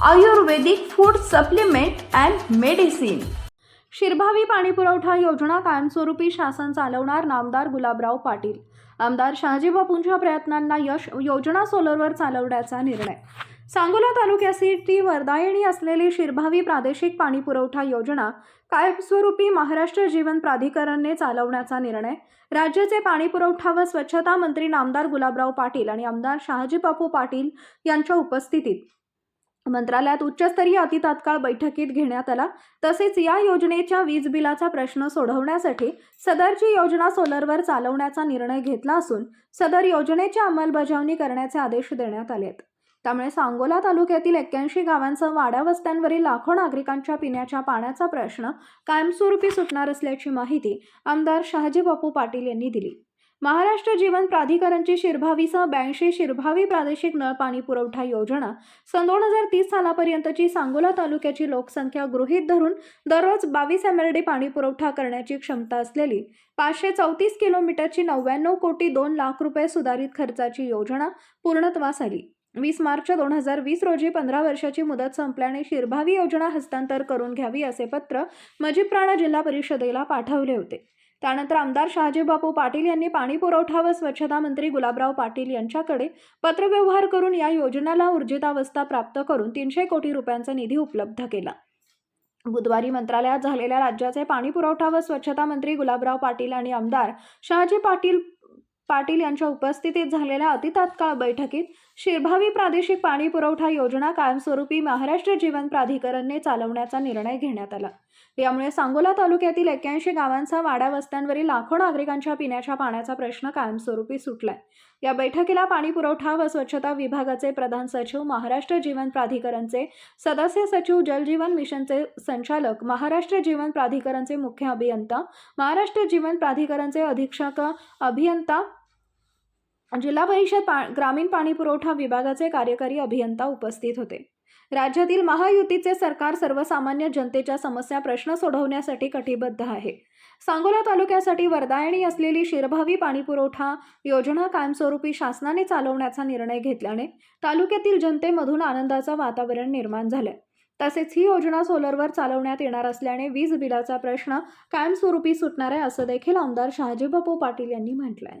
Ayurvedic food supplement and medicine Shirbhavi पाणीपुरवठा योजना कायमस्वरूपी शासन चालवणार नामदार गुलाबराव पाटील. आमदार शहाजी बापूंच्या प्रयत्नांना यश योजना सोलरवर चालवण्याचा निर्णय. सांगोला तालुक्यासाठी वरदायणी असलेली शिरभावी प्रादेशिक पाणीपुरवठा योजना कायमस्वरूपी महाराष्ट्र जीवन प्राधिकरणने चालवण्याचा निर्णय. राज्याचे पाणीपुरवठा व स्वच्छता मंत्री नामदार गुलाबराव पाटील आणि आमदार शहाजीबापू पाटील यांच्या उपस्थितीत मंत्रालयात उच्चस्तरीय अतितात्काळ बैठकीत घेण्यात आला. तसेच या योजनेच्या वीज बिलाचा प्रश्न सोडवण्यासाठी सदरची योजना सोलरवर चालवण्याचा निर्णय घेतला असून सदर योजनेची अंमलबजावणी करण्याचे आदेश देण्यात आले आहेत त्यामुळे सांगोला तालुक्यातील एक्क्याऐंशी गावांसह वाड्या वस्त्यांवरील लाखो नागरिकांच्या पिण्याच्या पाण्याचा प्रश्न कायमस्वरूपी सुटणार असल्याची माहिती आमदार शहाजी बापू पाटील यांनी दिली. महाराष्ट्र जीवन प्राधिकरणची शिरभावीसह ब्याऐंशी शिरभावी प्रादेशिक नळपाणी पुरवठा योजना सन दोन हजार तीस सालापर्यंतची सांगोला तालुक्याची लोकसंख्या गृहीत धरून दररोज बावीस एम एल डी पाणी पुरवठा करण्याची क्षमता असलेली पाचशे चौतीस किलोमीटरची नव्याण्णव कोटी दोन लाख रुपये सुधारित खर्चाची योजना पूर्णत्वास आली. वीस मार्च दोन हजार वीस रोजी पंधरा वर्षाची मुदत संपल्याने शिरभावी योजना हस्तांतर करून घ्यावी असे पत्र मजिप्राणा जिल्हा परिषदेला पाठवले होते. त्यानंतर आमदार शहाजीबापू पाटील यांनी पाणी पुरवठा व स्वच्छता मंत्री गुलाबराव पाटील यांच्याकडे पत्रव्यवहार करून या योजनेला ऊर्जितावस्था प्राप्त करून तीनशे कोटी रुपयांचा निधी उपलब्ध केला. बुधवारी मंत्रालयात झालेल्या राज्याचे पाणी पुरवठा व स्वच्छता मंत्री गुलाबराव पाटील आणि आमदार शहाजी पाटील पाटील यांच्या उपस्थितीत झालेल्या अतितात्काळ बैठकीत शिरभावी प्रादेशिक पाणी पुरवठा योजना कायमस्वरूपी महाराष्ट्र जीवन प्राधिकरणने चालवण्याचा निर्णय घेण्यात आला. यामुळे सांगोला तालुक्यातील एक्क्याऐंशी गावांचा वाड्या वस्त्यांवरील लाखो नागरिकांच्या पिण्याच्या पाण्याचा प्रश्न कायमस्वरूपी सुटलाय. या बैठकीला पाणी पुरवठा व स्वच्छता विभागाचे प्रधान सचिव महाराष्ट्र जीवन प्राधिकरणचे सदस्य सचिव जलजीवन मिशनचे संचालक महाराष्ट्र जीवन प्राधिकरणचे मुख्य अभियंता महाराष्ट्र जीवन प्राधिकरणचे अधीक्षक अभियंता जिल्हा परिषद पा ग्रामीण पाणी पुरवठा विभागाचे कार्यकारी अभियंता उपस्थित होते. राज्यातील महायुतीचे सरकार सर्वसामान्य जनतेच्या समस्या प्रश्न सोडवण्यासाठी कटिबद्ध आहे. सांगोला तालुक्यासाठी वरदायणी असलेली शिरभावी पाणीपुरवठा योजना कायमस्वरूपी शासनाने चालवण्याचा निर्णय घेतल्याने तालुक्यातील जनतेमधून आनंदाचं वातावरण निर्माण झालंय तसेच ही योजना सोलरवर चालवण्यात येणार असल्याने वीज बिलाचा प्रश्न कायमस्वरूपी सुटणार आहे असं देखील आमदार शहाजी बापू पाटील यांनी म्हटलंय.